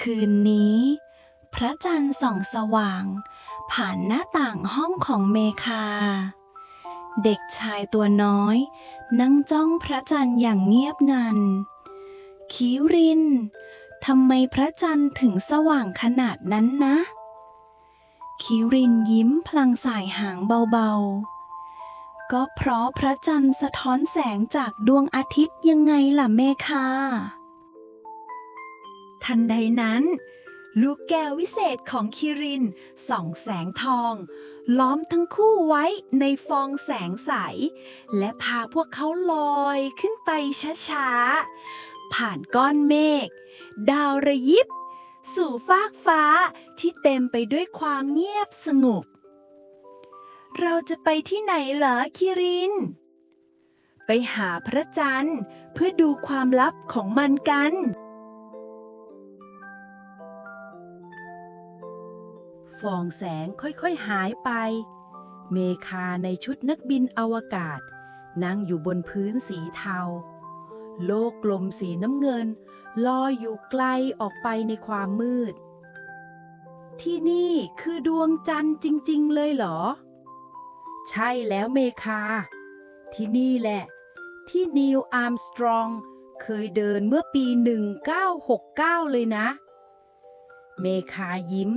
คืนนี้ พระจันทร์ส่องสว่าง ผ่านหน้าต่างห้องของเมคา เด็กชายตัวน้อย นั่งจ้องพระจันทร์อย่างเงียบนัน คิริน ทำไมพระจันทร์ถึงสว่างขนาดนั้นนะ คิรินยิ้มพลางสายหางเบาๆ ก็เพราะพระจันทร์สะท้อนแสงจากดวงอาทิตย์ยังไงล่ะเมคา ทันใดนั้น ลูกแก้ววิเศษของคิรินส่องแสงทอง ล้อมทั้งคู่ไว้ในฟองแสงใส และพาพวกเขาลอยขึ้นไปช้าๆ ผ่านก้อนเมฆ ดาวระยิบ สู่ฟากฟ้าที่เต็มไปด้วยความเงียบสงบเราจะไปที่ไหนเหรอคิริน ไปหาพระจันทร์เพื่อดูความลับของมันกัน ฟองแสงค่อยๆหายไป เมคาในชุดนักบินอวกาศ นั่งอยู่บนพื้นสีเทา โลกกลมสีน้ำเงินลอยอยู่ไกลออกไปในความมืด ที่นี่คือดวงจันทร์จริง ๆ เลยเหรอ ใช่แล้วเมคา ที่นี่แหละ ที่นิวอาร์มสตรองเคยเดินเมื่อปี 1969 เลยนะ เมคายิ้ม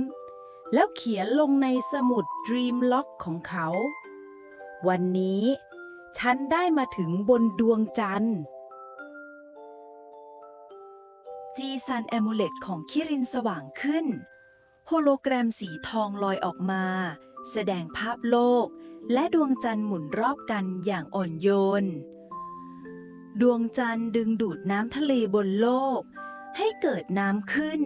แล้วเขียนลงในสมุด Dream Lock ของเขา วันนี้ ฉันได้มาถึงบนดวงจันทร์จีซันแอมูเลตของคิรินสว่างขึ้น โฮโลแกรมสีทองลอยออกมา แสดงภาพโลก และดวงจันทร์หมุนรอบกันอย่างอ่อนโยน ดวงจันทร์ดึงดูดน้ำทะเลบนโลก ให้เกิดน้ำขึ้น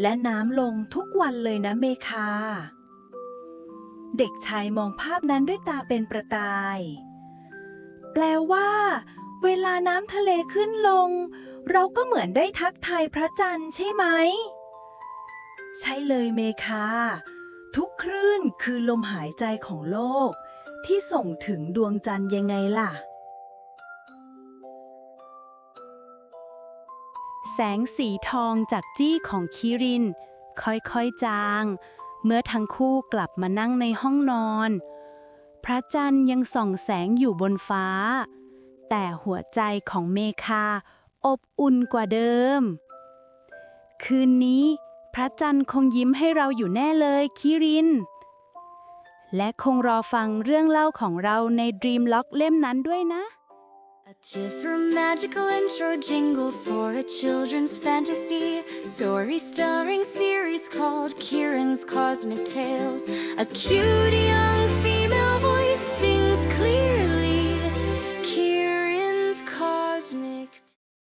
และน้ำลงทุกวันเลยนะเมคา เด็กชายมองภาพนั้นด้วยตาเป็นประกาย แปลว่า เวลาน้ำทะเลขึ้นลง เราก็เหมือนได้ทักทายพระจันทร์ใช่ไหม ใช่เลยเมคา ทุกคลื่นคือลมหายใจของโลก ที่ส่งถึงดวงจันทร์ยังไงล่ะ แสงสีทองจากจี้ของคิริน ค่อยๆจาง เมื่อทั้งคู่กลับมานั่งในห้องนอน พระจันทร์ยังส่องแสงอยู่บนฟ้า แต่หัวใจของเมคาอบอุ่นกว่าเดิม คืนนี้ พระจันทร์คงยิ้มให้เราอยู่แน่เลยคิริน และคงรอฟังเรื่องเล่าของเราใน Dream Lock เล่มนั้นด้วยนะ A different magical intro jingle for a children's fantasy story starring series called Kieran's Cosmic Tales. A cute young